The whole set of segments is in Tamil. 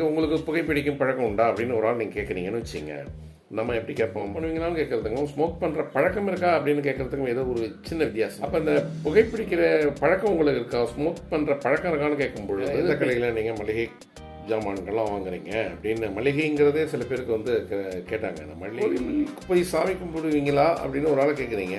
உங்களுக்கு புகைப்பிடிக்கும் பழக்கம் உண்டா அப்படின்னு ஒரு ஆள் நீங்கள் கேட்குறீங்கன்னு வச்சுங்க. நம்ம எப்படி கேட்போம்? பண்ணுவீங்களான்னு கேட்குறதுக்கும் ஸ்மோக் பண்ணுற பழக்கம் இருக்கா அப்படின்னு கேட்குறதுக்கும் ஏதோ ஒரு சின்ன வித்தியாசம். அப்போ இந்த புகைப்பிடிக்கிற பழக்கம் உங்களுக்கு இருக்கா? ஸ்மோக் பண்ணுற பழக்கம் இருக்கான்னு கேட்கும்பொழுது எந்த கடையில் நீங்கள் மளிகை ஜாமான்கள்லாம் வாங்குறீங்க அப்படின்னு மளிகைங்கிறதே சில பேருக்கு வந்து கே- கேட்டாங்க. மளிகை போய் சாமி கும்பிடுவீங்களா அப்படின்னு ஒரு ஆளை கேட்குறீங்க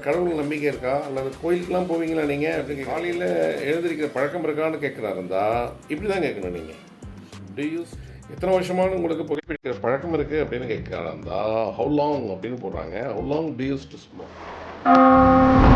கடவுள் நம்பிக்கை இருக்கா? அல்லது கோயிலுக்கெலாம் போவீங்களா நீங்கள் அப்படி காலையில் எழுந்திருக்கிற பழக்கம் இருக்கான்னு கேட்குறாருந்தா இப்படி தான் கேட்கணும் நீங்கள் டியூஸ் எத்தனை வருஷமான உங்களுக்கு புகைப்பிடிக்கிற பழக்கம் இருக்குது அப்படின்னு கேட்குறாரு இருந்தா ஹவு லாங் அப்படின்னு போடுறாங்க. How long do use to smoke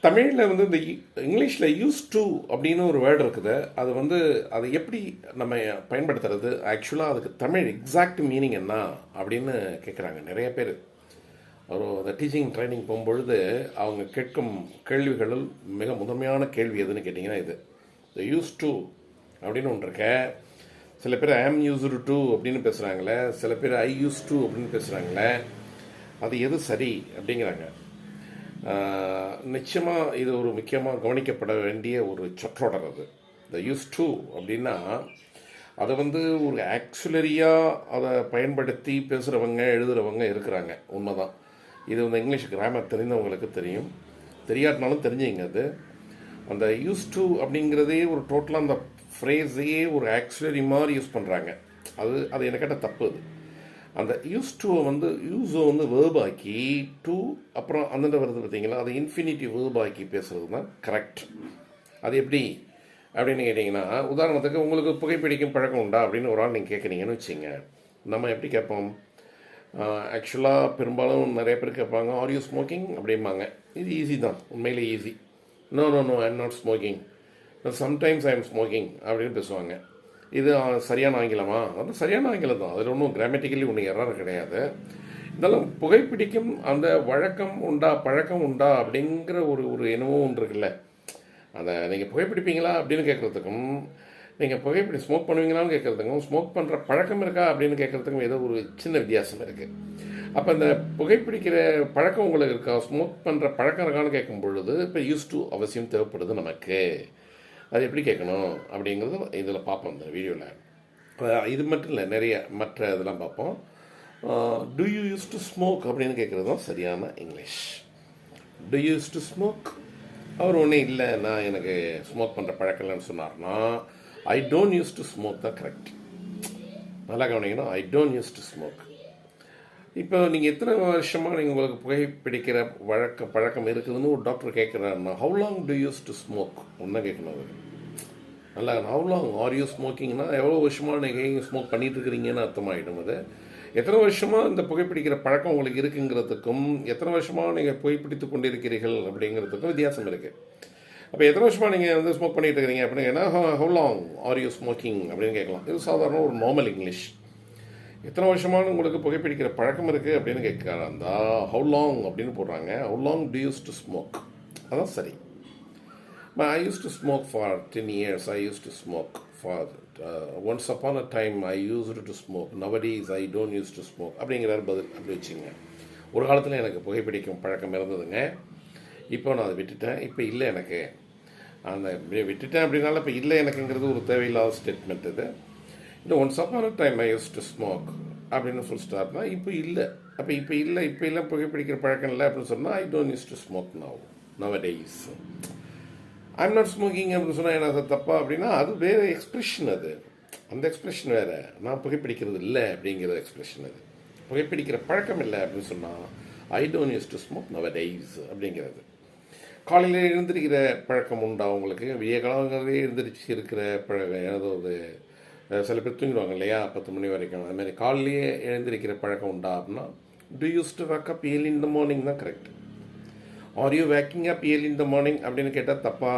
தமிழில் வந்து இந்த இங்கிலீஷில் யூஸ் டு அப்படின்னு ஒரு வேர்டு இருக்குது. அது வந்து அதை எப்படி நம்ம பயன்படுத்துறது? ஆக்சுவலாக அதுக்கு தமிழ் எக்ஸாக்ட் மீனிங் என்ன அப்படின்னு கேட்குறாங்க நிறைய பேர். ஒரு அந்த டீச்சிங் ட்ரைனிங் போகும்பொழுது அவங்க கேட்கும் கேள்விகளில் மிக முதன்மையான கேள்வி எதுன்னு கேட்டிங்கன்னா இது. இந்த யூஸ் டு அப்படின்னு ஒன்று இருக்க. சில பேர் ஆம் யூஸ்டு டு அப்படின்னு பேசுகிறாங்களே சில பேர் ஐ யூஸ் டு அப்படின்னு பேசுகிறாங்களே அது எது சரி அப்படிங்கிறாங்க. நிச்சயமாக இது ஒரு முக்கியமாக கவனிக்கப்பட வேண்டிய ஒரு சொற்றொடர் அது. இந்த யூஸ் டூ அப்படின்னா அதை வந்து ஒரு ஆக்சுலரியாக அதை பயன்படுத்தி பேசுகிறவங்க எழுதுகிறவங்க இருக்கிறாங்க. உண்மைதான். இது வந்து இங்கிலீஷ் கிராமர் தெரிந்தவங்களுக்கு தெரியும். தெரியாட்டினாலும் தெரிஞ்சுங்க அது. அந்த யூஸ் டூ அப்படிங்கிறதே ஒரு டோட்டலாக அந்த ஃப்ரேஸையே ஒரு ஆக்சுலரி மாதிரி யூஸ் பண்ணுறாங்க அது அது எனக்கு கேட்டால் தப்பு அது. அந்த யூஸ் டூவை வந்து யூஸை வந்து வேர்பாக்கி டூ அப்புறம் அந்தண்ட வருது பார்த்தீங்களா? அதை இன்ஃபினிட்டி வேர்பாக்கி பேசுறது தான் கரெக்ட் அது எப்படி? அப்படின்னு கேட்டிங்கன்னா உதாரணத்துக்கு உங்களுக்கு புகைப்பிடிக்கும் பழக்கம் உண்டா? அப்படின்னு ஒரு ஆள் நீங்கள் கேட்குறீங்கன்னு வச்சுங்க நம்ம எப்படி கேட்போம்? ஆக்சுவலாக பெரும்பாலும் நிறைய பேர் கேட்பாங்க ஆர் யூ ஸ்மோக்கிங் அப்படிம்பாங்க. இது ஈஸி தான். உண்மையிலே easy no no no I am not smoking sometimes I am smoking அப்படின்னு பேசுவாங்க. இது சரியான ஆங்கிலமா? அது சரியான ஆங்கிலம் தான். அதில் ஒன்றும் கிராமட்டிக்கலி ஒன்றும் எரர் கிடையாது. இருந்தாலும் புகைப்பிடிக்கும் அந்த வழக்கம் உண்டா பழக்கம் உண்டா அப்படிங்கிற ஒரு ஒரு என்னவோ ஒன்று இருக்குல்ல. அந்த நீங்கள் புகைப்பிடிப்பீங்களா அப்படின்னு கேட்குறதுக்கும் நீங்கள் புகைப்பிடி ஸ்மோக் பண்ணுவீங்களான்னு கேட்குறதுக்கும் ஸ்மோக் பண்ணுற பழக்கம் இருக்கா அப்படின்னு கேட்குறதுக்கும் ஏதோ ஒரு சின்ன வித்தியாசம் இருக்குது அப்போ இந்த புகைப்பிடிக்கிற பழக்கம் உங்களுக்கு இருக்கா? ஸ்மோக் பண்ணுற பழக்கம் இருக்கான்னு கேட்கும் பொழுது இப்போ யூஸ் டு அவசியம் தேவைப்படுது நமக்கு. அது எப்படி கேட்கணும் அப்படிங்கிறது இதில் பார்ப்போம் இந்த வீடியோவில் இது மட்டும் இல்லை நிறைய மற்ற இதெல்லாம் பார்ப்போம். Do you use to smoke அப்படின்னு கேட்குறது தான் சரியான English. Do you use to smoke அவர் ஒன்றும் இல்லை நான் எனக்கு ஸ்மோக் பண்ணுற பழக்கம் இல்லைன்னு சொன்னார்னா I don't use to smoke தான் கரெக்ட் நல்லா கவனிக்கணும். I don't use to smoke இப்போ நீங்கள் எத்தனை வருஷமாக நீங்கள் உங்களுக்கு புகைப்பிடிக்கிற வழக்க பழக்கம் இருக்குதுன்னு ஒரு doctor கேட்குறாருன்னா how long do use to smoke ஒன்றா கேட்கணும் அவர். நல்லா ஹவு லாங் ஆர் யூ ஸ்மோக்கிங்னா எவ்வளோ வருஷமாக நீங்கள் ஸ்மோக் பண்ணிகிட்டு இருக்கிறீங்கன்னு அர்த்தமாயிடும் அது. எத்தனை வருஷமாக இந்த புகைப்பிடிக்கிற பழக்கம் உங்களுக்கு இருக்குங்கிறதுக்கும் எத்தனை வருஷமாக நீங்கள் புகைப்பிடித்து கொண்டிருக்கிறீர்கள் அப்படிங்கிறதுக்கும் வித்தியாசம் இருக்குது அப்போ எத்தனை வருஷமாக நீங்கள் வந்து ஸ்மோக் பண்ணிட்டு இருக்கிறீங்க அப்படின்னா how long are you smoking அப்படின்னு கேட்கலாம். இது சாதாரண ஒரு நார்மல் இங்கிலீஷ் எத்தனை வருஷமான உங்களுக்கு புகைப்பிடிக்கிற பழக்கம் இருக்குது அப்படின்னு கேட்குறாந்தா ஹவு லாங் அப்படின்னு போடுறாங்க. How long do use to smoke அதான் சரி. I use to smoke for ten years I use to smoke for once upon a time I use to smoke nowadays I don't use to smoke அப்படிங்கிறார் பதில். அப்படி வச்சுங்க ஒரு காலத்தில் எனக்கு புகைப்பிடிக்கும் பழக்கம் இருந்ததுங்க. இப்போ நான் அதை விட்டுட்டேன். இப்போ இல்லை எனக்கு. அந்த விட்டுட்டேன் அப்படின்னால இப்போ இல்லை எனக்குங்கிறது ஒரு தேவையில்லாத ஸ்டேட்மெண்ட் இது. இந்த once upon a time I use to smoke அப்படின்னு ஃபுல் ஸ்டாப்னா இப்போ இல்லை. அப்போ இப்போ இல்லை இப்போ இல்லை புகைப்பிடிக்கிற பழக்கம் இல்லை அப்படின்னு சொன்னால் I don't use to smoke now nowadays I'm not smoking அப்படின்னு சொன்னால் என்ன தப்பா? அப்படின்னா அது வேறு எக்ஸ்பிரஷன் அது. அந்த எக்ஸ்பிரஷன் வேறு. நான் புகைப்பிடிக்கிறது இல்லை அப்படிங்கிற எக்ஸ்பிரஷன் அது. புகைப்பிடிக்கிற பழக்கம் இல்லை அப்படின்னு சொன்னால் I don't use to smoke nowadays அப்படிங்கிறது. காலையில் எழுந்திருக்கிற பழக்கம் உண்டா உங்களுக்கு? விடிய காலங்களே எழுந்திரிச்சு இருக்கிற பழக்கம் ஏதாவது ஒரு சில பேர் தூங்கிடுவாங்க இல்லையா? பத்து மணி வரைக்கும். அதுமாதிரி காலையிலேயே எழுந்திருக்கிற பழக்கம் உண்டா அப்படின்னா do use to wake up early in the morning தான் correct are you waking up early in the morning அப்படின்னு கேட்டால் தப்பா.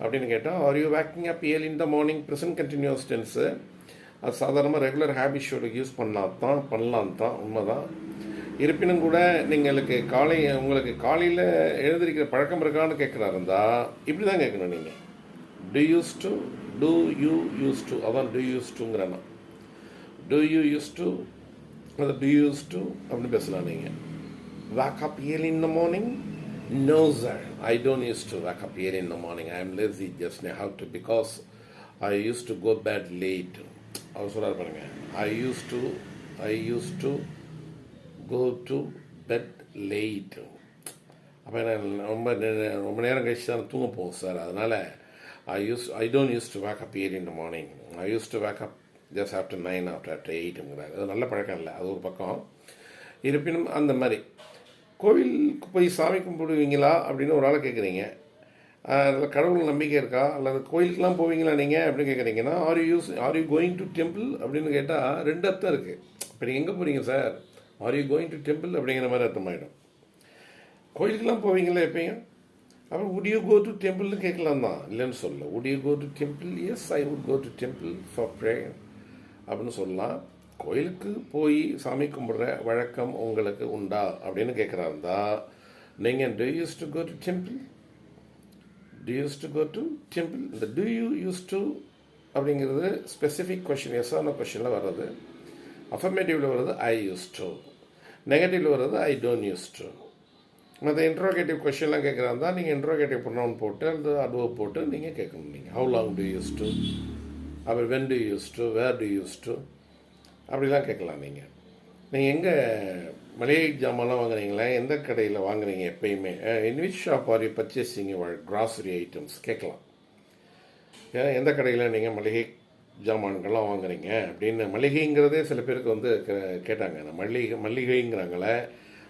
அப்படின்னு கேட்டால் are you waking up early in the morning present continuous tense அது சாதாரணமாக ரெகுலர் ஹேபிட்ஸோட யூஸ் பண்ணால் தான் பண்ணலாம் தான் உண்மைதான். இருப்பினும் கூட நீங்களுக்கு காலை உங்களுக்கு காலையில் எழுந்திருக்கிற பழக்கம் இருக்கான்னு கேட்குறாருந்தா இப்படி தான் கேட்கணும் நீங்கள் do use to do you use to அதான் டூ யூஸ் டூங்கிறேன்னா டூ யூ யூஸ் டு அதை டூ யூஸ் டு அப்படின்னு பேசலாம் நீங்கள் wake up early in the morning no sir I don't use to wake up early in the morning I am lazy just நே have to because I use to go bed late அவர் சொல்கிறார் பாருங்கள் I use to I use to go to bed late அப்போ என்ன ரொம்ப ரொம்ப நேரம் கழிச்சு தான் தூங்க போகும் சார் அதனால் I use I don't use to wake up early in the morning I used to wake up just after nine after after எயிட்டுங்கிறார் அது நல்ல பழக்கம் இல்லை. அது ஒரு பக்கம். இருப்பினும் அந்த மாதிரி. கோவிலுக்கு போய் சாமி கும்பிடுவீங்களா அப்படின்னு ஒரு ஆளை கேட்குறீங்க அதில் கடவுள் நம்பிக்கை இருக்கா? அல்லது கோயிலுக்கெலாம் போவீங்களா நீங்கள் அப்படின்னு கேட்குறீங்கன்னா are you use are you going to temple அப்படின்னு கேட்டால் ரெண்டு அர்த்தம் இருக்குது இப்போ நீங்கள் எங்கே போகிறீங்க sir are you going to temple அப்படிங்கிற மாதிரி அர்த்தமாயிடும். கோயிலுக்கெல்லாம் போவீங்களா எப்பயும்? அப்புறம் உட் யூ கோ டு டெம்பிள்னு கேட்கலாம் தான் இல்லைன்னு சொல்ல would you go to temple yes I would go to temple for prayer அப்படின்னு சொல்லலாம். கோயிலுக்கு போய் சாமி கும்பிட்ற வழக்கம் உங்களுக்கு உண்டா? அப்படின்னு கேட்குறாருந்தா நீங்கள் do used to go to temple do used to go to temple இந்த டூ யூ யூஸ் டு அப்படிங்கிறது ஸ்பெசிஃபிக் கொஷின் எஸ் ஆன கொஷனில் வர்றது. அஃபர்மேட்டிவில் வர்றது ஐ யூஸ் டு நெகட்டிவ்ல வர்றது ஐ டோன்ட் யூஸ் டு மற்ற இன்ட்ரோகேட்டிவ் கொஷின்லாம் கேட்குறாருந்தா நீங்கள் இன்ட்ரோகேட்டிவ் ப்ரொனவுன் போட்டு அந்த அட்வர்ப் போட்டு நீங்கள் கேட்கணும் நீங்கள் how long do used to அப்புறம் when do used to where do used to அப்படிலாம் கேட்கலாம் நீங்கள் நீங்கள் எங்கே மளிகை ஜாமான்லாம் வாங்குறீங்களா? எந்த கடையில் வாங்குறீங்க எப்பயுமே? In which shop are you purchasing your grocery items கேட்கலாம். ஏன் எந்த கடையில் நீங்கள் மளிகை ஜாமான்கள்லாம் வாங்குறீங்க? அப்படின்னு மளிகைங்கிறதே சில பேருக்கு வந்து கேட்டாங்க. மளிகை மல்லிகை மல்லிகைங்கிறாங்களே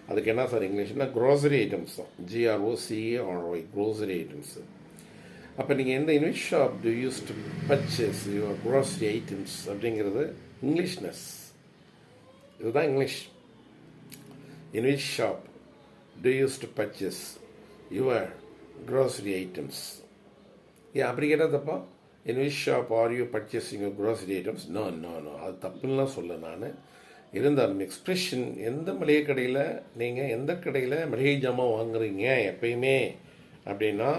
அதுக்கு என்ன சார் இங்கிலீஷ்னா க்ரோசரி ஐட்டம்ஸ் தான். ஜிஆர்ஓசிஆர்ஒய் க்ரோசரி ஐட்டம்ஸு அப்போ நீங்கள் எந்த in which shop do used to purchase your grocery items அப்படிங்கிறது இங்கிலீஷ்னஸ் இதுதான் English in which shop do used to purchase your grocery items ஏன் அப்படி கேட்டால் தப்பா? In which shop are you purchasing grocery items no no no அது தப்புன்னுலாம் சொல்ல நான். இருந்தாலும் எக்ஸ்பிரஷன் எந்த மளிகை கடையில் நீங்கள் எந்த கடையில் மளிகை ஜாமான் வாங்குறீங்க எப்பயுமே அப்படின்னா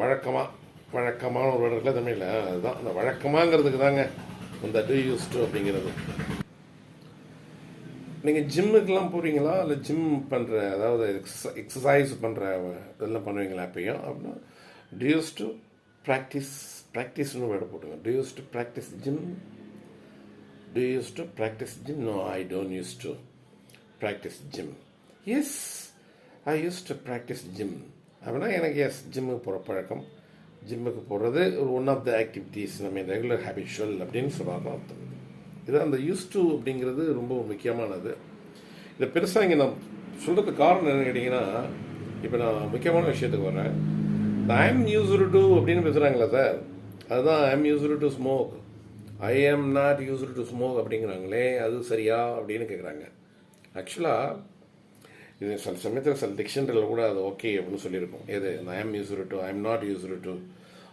வழக்கமாக வழக்கமான ஒரு வழக்கில் தமிழில்? அதுதான். அந்த வழக்கமாங்கிறதுக்கு தாங்க இந்த டூ யூஸ் டூ அப்படிங்கிறது. நீங்கள் ஜிம்முக்கெல்லாம் போகிறீங்களா இல்லை ஜிம் பண்ணுற அதாவது எக்ஸசைஸ் பண்ணுற இதெல்லாம் பண்ணுவீங்களா எப்பயும்? அப்படின்னா டியூஸ் டு ப்ராக்டிஸ் ப்ராக்டிஸ்னு வேட போட்டுங்க do used to practice gym Do you used to practice gym? No, I don't used to practice gym. Yes, I used to practice gym. அப்படின்னா எனக்கு எஸ் ஜிம்முக்கு போகிற பழக்கம் ஜிம்முக்கு போகிறது ஒரு ஒன் ஆஃப் த ஆக்டிவிட்டீஸ் நம்ம ரெகுலர் ஹேபிஷுவல் அப்படின்னு சொல்கிறாங்க அர்த்தம் இது அந்த யூஸ் டு அப்படிங்கிறது ரொம்ப முக்கியமானது இதை பெருசாக இங்கே நான் சொல்கிறதுக்கு காரணம் என்னன்னு கேட்டிங்கன்னா இப்போ நான் முக்கியமான விஷயத்துக்கு வரேன் இந்த ஐம் யூஸ்டு டு அப்படின்னு பேசுகிறாங்களா சார் அதுதான் I'm used to smoke I am not used to smoke அப்படிங்கிறாங்களே அது சரியா அப்படின்னு கேட்குறாங்க ஆக்சுவலாக இது சில சமயத்தில் சில டிக்ஷனரியில் கூட அது ஓகே அப்படின்னு சொல்லியிருக்கோம் எது? I am used to I am not used to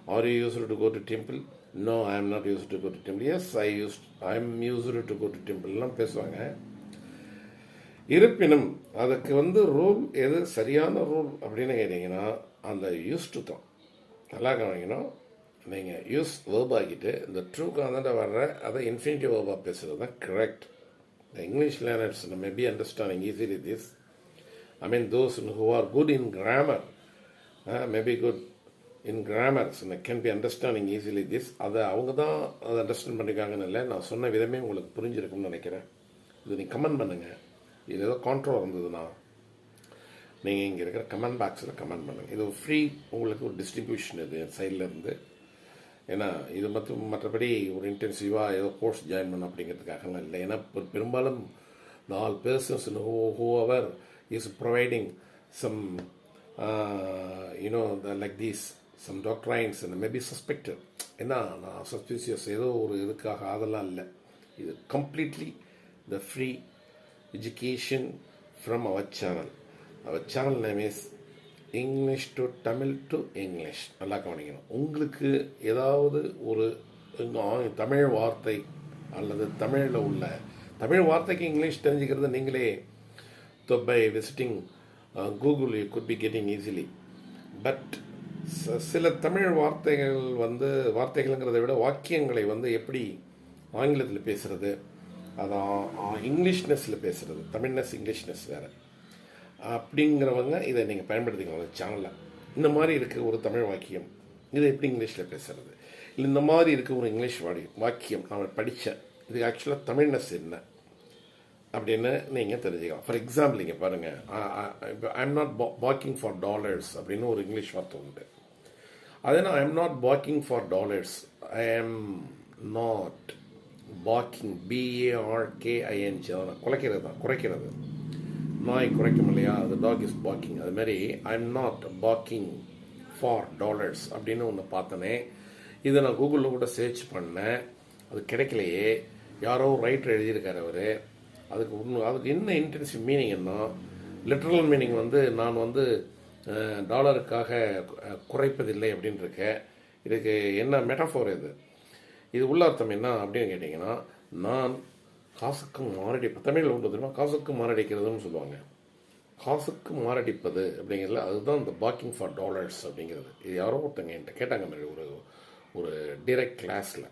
are you used to go to temple no I am not used to go to temple yes I used I am used to go to டெம்பிள்லாம் பேசுவாங்க. இருப்பினும் அதுக்கு வந்து ரூல் எது? சரியான ரூல் அப்படின்னு கேட்டிங்கன்னா அந்த யூஸ்டு தான். நல்லா கவனிக்கணும். நீங்கள் யூஸ் வேர்ப் ஆக்கிட்டு இந்த ட்ரூ காந்தாண்ட வர்ற அதை இன்ஃபினிட்டிவ் வேர்பாக பேசுகிறது தான் correct the English learners maybe understanding easily this I mean those who are good in grammar maybe good in grammars can be understanding easily this அதை அவங்க தான் அதை அண்டர்ஸ்டாண்ட் பண்ணிக்காங்கன்னு இல்லை. நான் சொன்ன விதமே உங்களுக்கு புரிஞ்சிருக்கும்னு நினைக்கிறேன். இது நீங்கள் கமெண்ட் பண்ணுங்கள் இது ஏதோ கான்ட்ரோ இருந்ததுன்னா நீங்கள் இங்கே இருக்கிற கமெண்ட் பாக்ஸில் கமெண்ட் பண்ணுங்கள் இது ஃப்ரீ உங்களுக்கு ஒரு டிஸ்ட்ரிபியூஷன் இது சைடில் இருந்து. ஏன்னா இது மட்டும் மற்றபடி ஒரு இன்டென்சிவாக ஏதோ கோர்ஸ் ஜாயின் பண்ண அப்படிங்கிறதுக்காகலாம் இல்லை. ஏன்னா பெரும்பாலும் நாலு பேர்சன்ஸ் இன்னும் who whoever is providing some uh, you know the, like these some doctrines and ஏன்னா நான் சஸ்பிசியஸ் ஏதோ ஒரு இதுக்காக அதெல்லாம் இல்லை. இது completely the free education from our channel our channel name is English to Tamil to English நல்லா கவனிக்கணும். உங்களுக்கு ஏதாவது ஒரு தமிழ் வார்த்தை அல்லது தமிழில் உள்ள தமிழ் வார்த்தைக்கு இங்கிலீஷ் தெரிஞ்சுக்கிறது நீங்களே by visiting Google you could be getting easily but ச- சில தமிழ் வார்த்தைகள் வந்து வார்த்தைகள்ங்கிறத விட வாக்கியங்களை வந்து எப்படி ஆங்கிலத்தில் பேசுகிறது அதான் இங்கிலீஷ்னஸில் பேசுகிறது தமிழ்னஸ் இங்கிலீஷ்னஸ் வேறு. அப்படிங்கிறவங்க இதை நீங்கள் பயன்படுத்திக்கலாம் சேனலில் இந்த மாதிரி இருக்க ஒரு தமிழ் வாக்கியம் இதை எப்படி இங்கிலீஷில் பேசுகிறது இல்லை இந்த மாதிரி இருக்க ஒரு இங்கிலீஷ் வாடி வாக்கியம் நான் படித்தேன் இது ஆக்சுவலாக தமிழ்னஸ் என்ன அப்படின்னு நீங்கள் தெரிஞ்சுக்கலாம். ஃபார் எக்ஸாம்பிள் இங்கே பாருங்கள் ஐ am not walking for dollars அப்படின்னு ஒரு இங்கிலீஷ் வார்த்தை உண்டு. அதனால் ஐ am not walking for dollars I am not walking பிஏஆர்கேஐஎன்ஜி அதான் குலைக்கிறது தான் குறைக்கிறது. நாய் குறைக்கும் இல்லையா? அது டாக் இஸ் பாக்கிங் அது மாதிரி I am not barking for dollars அப்படின்னு ஒன்று பார்த்தனே இதை நான் கூகுளில் கூட சர்ச் பண்ணேன். அது கிடைக்கலையே. யாரோ ரைட்டர் எழுதியிருக்காரு அவர். அதுக்கு ஒன்று அதுக்கு என்ன இன்டென்சிவ் மீனிங் என்ன லிட்ரல் மீனிங் வந்து நான் வந்து டாலருக்காக குறைப்பதில்லை அப்படின்னு இருக்கேன் இதுக்கு என்ன மெட்டாஃபோர் இது? இது உள்ள அர்த்தம் என்ன அப்படின்னு கேட்டிங்கன்னா நான் காசுக்கு மாரடிப்பு தமிழில் உண்டு தெரியுமா காசுக்கு மாரடிக்கிறதுன்னு சொல்லுவாங்க. காசுக்கு மாரடிப்பது அப்படிங்கிறதுல அதுதான் இந்த பாக்கிங் ஃபார் டாலர்ஸ் அப்படிங்கிறது. இது யாரோ ஒருத்தங்க என்கிட்ட கேட்டாங்க மாதிரி ஒரு ஒரு டிரெக்ட் கிளாஸில்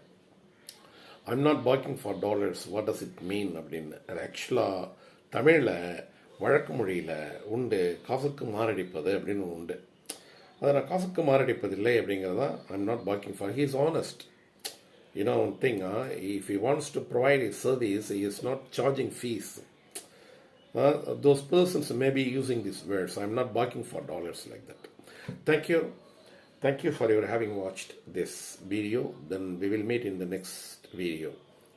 I'm not barking for dollars what does it mean அப்படின்னு. அது ஆக்சுவலாக தமிழில் வழக்கு மொழியில் உண்டு காசுக்கு மாரடிப்பது அப்படின்னு உண்டு. அதை நான் காசுக்கு மாரடிப்பதில்லை அப்படிங்கிறது தான் I'm not barking for he is honest you know one thing uh, if he wants to provide a service he is not charging fees uh, those persons may be using these words i'm not barking for dollars like that thank you thank you for your having watched this video then we will meet in the next video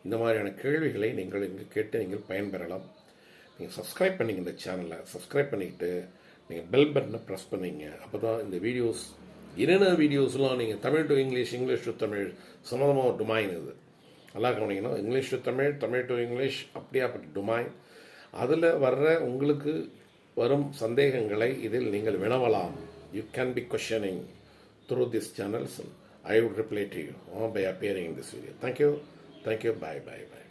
இந்த மாதிரியான கேள்விகளை நீங்கள் இங்கு கேட்டு நீங்கள் பயன்பெறலாம் நீங்கள் சப்ஸ்கிரைப் பண்ணிங்க இந்த சேனலை சப்ஸ்கிரைப் பண்ணிக்கிட்டு நீங்கள் பெல் பட்டனை ப்ரெஸ் பண்ணிங்க அப்போ தான் இந்த வீடியோஸ் என்னென்ன வீடியோஸ்லாம் நீங்கள் Tamil to English English to Tamil சம்மந்தமாக ஒரு டுமைன் இது. நல்லா கவனிக்கணும். English to Tamil Tamil to English அப்படியாப்பட்ட டொமைன் அதில் வர்ற உங்களுக்கு வரும் சந்தேகங்களை இதில் நீங்கள் வினவலாம். You can be questioning through this channels I would reply to you by appearing this video thank you thank you bye bye bye